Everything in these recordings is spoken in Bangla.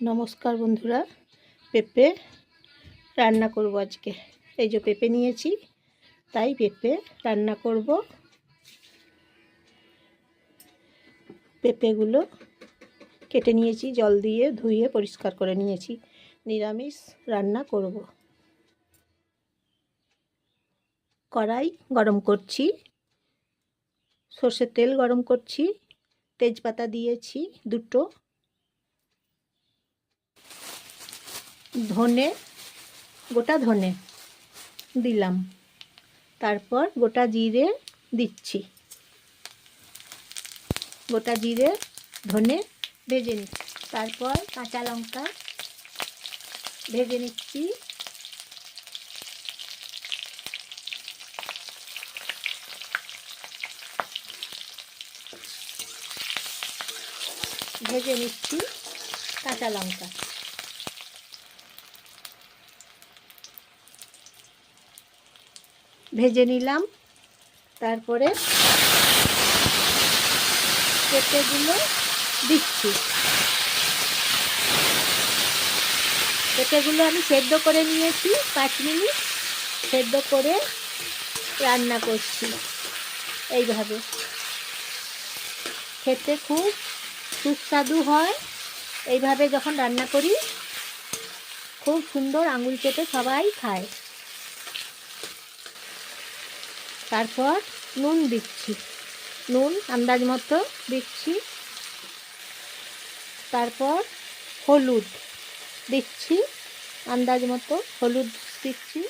নমস্কার বন্ধুরা, পেঁপে রান্না করব আজকে। এই যে পেঁপে নিয়েছি, তাই পেঁপে রান্না করব। পেঁপেগুলো কেটে নিয়েছি, জল দিয়ে ধুয়ে পরিষ্কার করে নিয়েছি। নিরামিষ রান্না করব। কড়াই গরম করছি, সর্ষের তেল গরম করছি, তেজপাতা দিয়েছি দুটো ধনে, গোটা ধনে দিলাম। তারপর গোটা জিরে দিচ্ছি। গোটা জিরে, ধনে ভেজে নিচ্ছি তারপর কাঁচা লঙ্কা ভেজে নিচ্ছি। ভেজে নিচ্ছি কাঁচা লঙ্কা। ভেজে নিলাম। তারপরে পেঁপেগুলো দিচ্ছি। পেঁপেগুলো আমি সেদ্ধ করে নিয়েছি, পাঁচ মিনিট সেদ্ধ করে রান্না করছি। এইভাবে। খেতে খুব সুস্বাদু হয়। এইভাবে যখন রান্না করি, খুব সুন্দর আঙুল চেটে সবাই খায়। তারপর নুন দিচ্ছি। নুন আন্দাজ মতো দিচ্ছি। তারপর হলুদ দিচ্ছি। আন্দাজ মতো হলুদ দিচ্ছি।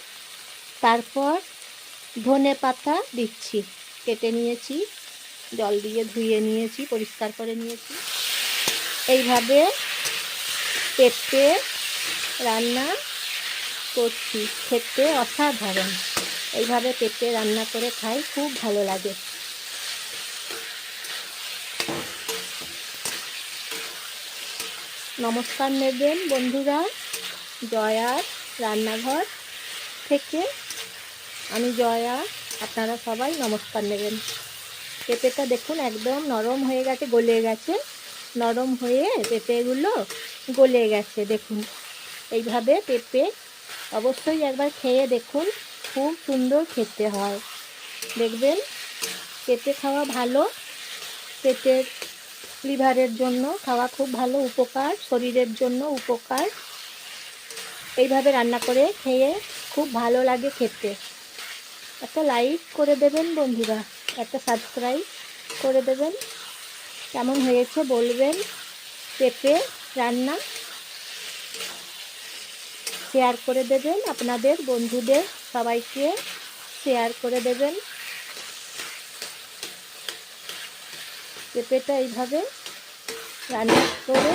তারপর ধনে পাতা দিচ্ছি। কেটে নিয়েছি, জল দিয়ে ধুয়ে নিয়েছি, পরিষ্কার করে নিয়েছি। এইভাবে পেঁপে রান্না করছি, খেতে অসাধারণ। এইভাবে পেঁপে রান্না করে খাই, খুব ভালো লাগে। নমস্কার নেবেন বন্ধুরা, জয়ার রান্নাঘর থেকে। আমি জয়া, আপনারা সবাই নমস্কার নেবেন। পেঁপেটা দেখুন একদম নরম হয়ে গেছে, গলে গেছে। নরম হয়ে পেঁপেগুলো গলে গেছে, দেখুন। এইভাবে পেঁপে অবশ্যই একবার খেয়ে দেখুন, খুব সুন্দর খেতে হয়। দেখবেন পেঁপে খাওয়া ভালো, পেটের লিভারের জন্য খাওয়া খুব ভালো উপকার, শরীরের জন্য উপকার। এইভাবে রান্না করে খেয়ে খুব ভালো লাগে খেতে। একটা লাইক করে দেবেন বন্ধুরা, একটা সাবস্ক্রাইব করে দেবেন। কেমন হয়েছে বলবেন, পেঁপে রান্না শেয়ার করে দেবেন আপনাদের বন্ধুদের সবাইকে শেয়ার করে দেবেন। পেঁপেটা এইভাবে রান্না করে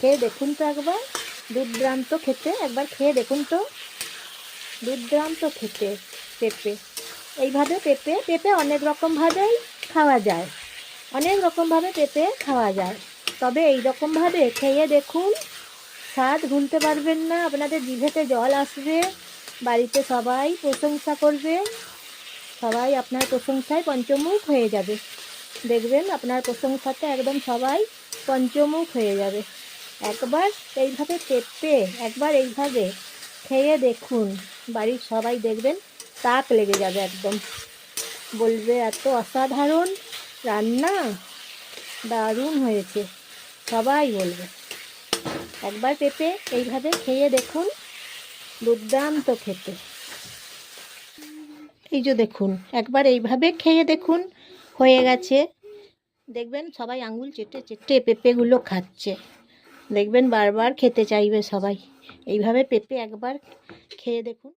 খেয়ে দেখুন তো একবার দুর্দান্ত খেতে, একবার খেয়ে দেখুন তো। দুর্দান্ত খেতে, পেঁপে। এইভাবে পেঁপে পেঁপে অনেক রকমভাবেই খাওয়া যায়। অনেক রকমভাবে পেঁপে খাওয়া যায়। তবে এই রকমভাবে খেয়ে দেখুন। স্বাদ ভুলতে পারবেন না, আপনাদের জিভেতে জল আসবে, বাড়িতে সবাই প্রশংসা করবে। সবাই আপনার প্রশংসায় পঞ্চমুখ হয়ে যাবে। দেখবেন আপনার প্রশংসাতে একদম সবাই পঞ্চমুখ হয়ে যাবে। একবার এইভাবে পেঁপে একবার এইভাবে খেয়ে দেখুন। বাড়ির সবাই দেখবেন তাক লেগে যাবে একদম। বলবে, এত অসাধারণ রান্না দারুণ হয়েছে। সবাই বলবে। একবার পেঁপে এইভাবে খেয়ে দেখুন, দুর্দান্ত খেতে। এই যে দেখুন, একবার এইভাবে খেয়ে দেখুন, হয়ে গেছে। দেখবেন সবাই আঙুল চেটে চেটে পেঁপেগুলো খাচ্ছে। দেখবেন বারবার খেতে চাইবে সবাই। এইভাবে পেঁপে একবার খেয়ে দেখুন।